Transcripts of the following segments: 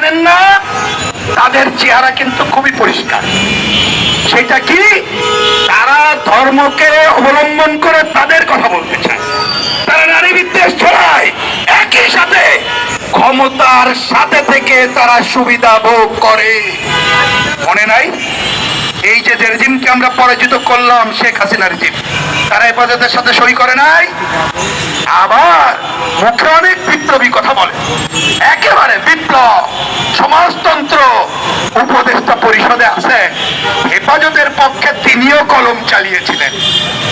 চেনেন না? তাদের চেহারা কিন্তু খুবই পরিষ্কার। সেটা কি? তারা ধর্মকে অবলম্বন করে তাদের কথা বলতে চায়। তারা নারী বিদ্বেষ ছড়ায়। একই সাথে ক্ষমতার সাথে থেকে তারা সুবিধা ভোগ করে। মনে নাই? এই যে যে রেজিমকে আমরা পরাজিত করলাম, শেখ হাসিনা রেজিম তারা হেফাজতের সাথে সই করে নাই। আবার মুখে অনেক বিপ্লবী কথা বলে। একেবারে বিপ্লব সমাজতন্ত্র উপদেষ্টা পরিষদে আছে। হেফাজতের পক্ষে তিনিও কলম চালিয়েছিলেন।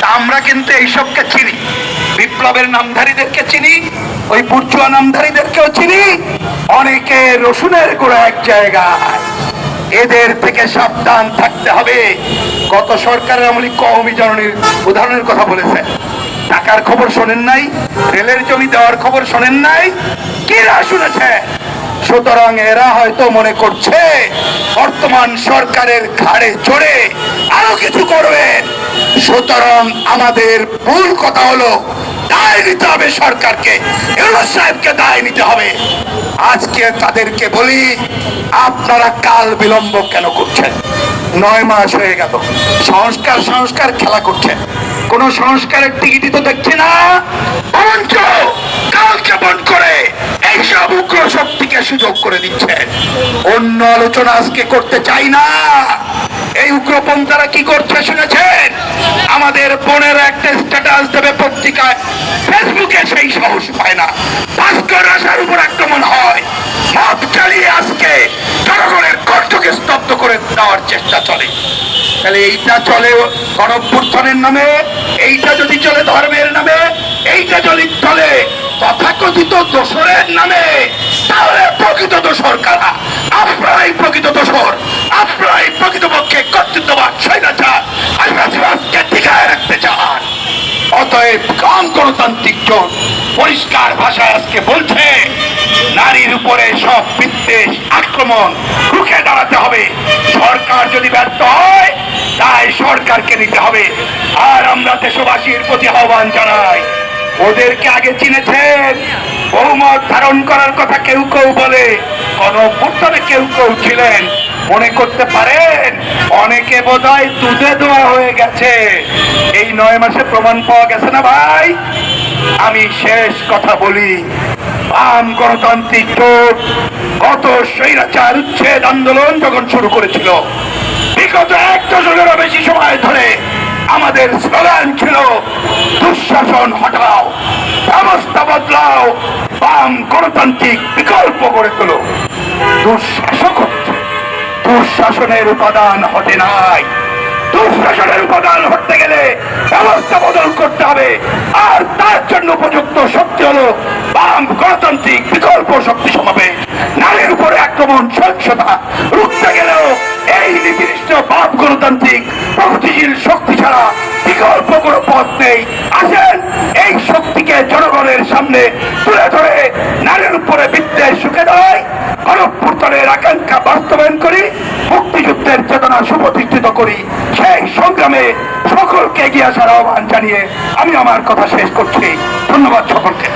তা আমরা কিন্তু এইসবকে চিনি। বিপ্লবের নামধারীদেরকে চিনি, ওই বুর্জুয়া নামধারীদেরকেও চিনি। অনেকে রসুনের গোড়া এক জায়গায়। এদের থেকে সাবধান থাকতে হবে। গত সরকারের আমলি কওমি জননীর উদাহরণের কথা বলেছে টাকার খবর শোনেন নাই রেলের জমি দেওয়ার খবর শোনেন নাই, কিরা শুনেছে? সুতরাং এরা হয়তো মনে করছে, বর্তমান সরকারের ঘাড়ে চড়ে আরও কিছু করবেন সুতরাং আমাদের ভুল কথা হলো, দায় নিতে হবে সরকারকে ইউনুস সাহেবকে দায় নিতে হবে। আজকে তাদেরকে বলি, আপনারা কাল বিলম্ব কেন করছেন? নয় মাস হয়ে গেল, সংস্কার সংস্কার খেলা করছেন। কোন সংস্কারের টিকিটই তো দেখছি না। বরঞ্চ কালক্ষেপণ করে এইসব উগ্র শক্তিকে সুযোগ করে দিচ্ছেন। অন্য আলোচনা আজকে করতে চাই না। এই উগ্রপন্থারা কি করছে শুনেছেন? আমাদের বোনের একটা স্ট্যাটাস দেবে পত্রিকায়। ফেসবুকে সেই সাহস পায় না। ভাস্কর রাশার উপর আক্রমণ হয়। মদ চালিয়ে আজকে জনগণের কণ্ঠকে স্তব্ধ করে দেওয়ার চেষ্টা চলে। তাহলে এইটা চলে গণভ্যুত্থানের নামে, এইটা যদি চলে ধর্মের নামে, এইটা যদি চলে তথাকথিত দোসরের নামে, তাহলে প্রকৃত দোসর কারা? আপনারাই প্রকৃত দোসর, আপনারাই প্রকৃতপক্ষে কর্তৃত্ববাদ স্বৈরাচার রাজবাসকে টিকায় রাখতে চান। অতএব কম গণতান্ত্রিক পরিষ্কার ভাষায় আজকে বলছে, নারীর উপরে সব বিদ্বেষ আক্রমণ রুখে দাঁড়াতে হবে। সরকার যদি ব্যর্থ হয়, তাই সরকারকে নিতে হবে। আর আমরা দেশবাসীর প্রতি আহ্বান জানাই, ওদেরকে আগে চিনেছেন। বহুমত ধারণ করার কথা কেউ কেউ বলে, গণঅভ্যুত্থানে কেউ কেউ ছিলেন। মনে করতে পারেন, অনেকে বোধহয় দুধে দেওয়া হয়ে গেছে। এই নয় মাসে প্রমাণ পাওয়া গেছে না ভাই? আমি শেষ কথা বলি, বাম গণতান্ত্রিক জোট গত স্বৈরাচার, উচ্ছেদ, আন্দোলন যখন শুরু করেছিল, বিগত এক দশকেরও বেশি সময় ধরে আমাদের স্লোগান ছিল, দুঃশাসন হটাও, ব্যবস্থা বদলাও, বাম গণতান্ত্রিক বিকল্প করে তোলো। দুঃশাসক হচ্ছে, দুঃশাসনের উপাদান হতে নাই। দুঃশাসনের উপাদান হতে গেলে ব্যবস্থা বদল করতে হবে। আর তার জন্য উপযুক্ত শক্তি হলো গণতান্ত্রিক বিকল্প শক্তি সমাবেশ নারীর উপরে আক্রমণ সহিংসতা রুখতে গেলেও এই নির্দিষ্ট বাম গণতান্ত্রিক প্রগতিশীল শক্তি ছাড়া বিকল্প কোনো পথ নেই। আসেন এই শক্তিকে জনগণের সামনে তুলে ধরে নারীর উপরে বিদ্বেষ সুখে দেয় গণপূর্তনের আকাঙ্ক্ষা বাস্তবায়ন করি, মুক্তিযুদ্ধের চেতনা সুপ্রতিষ্ঠিত করি। সেই সংগ্রামে সকলকে এগিয়ে আসার আহ্বান জানিয়ে আমি আমার কথা শেষ করছি। ধন্যবাদ সকলকে।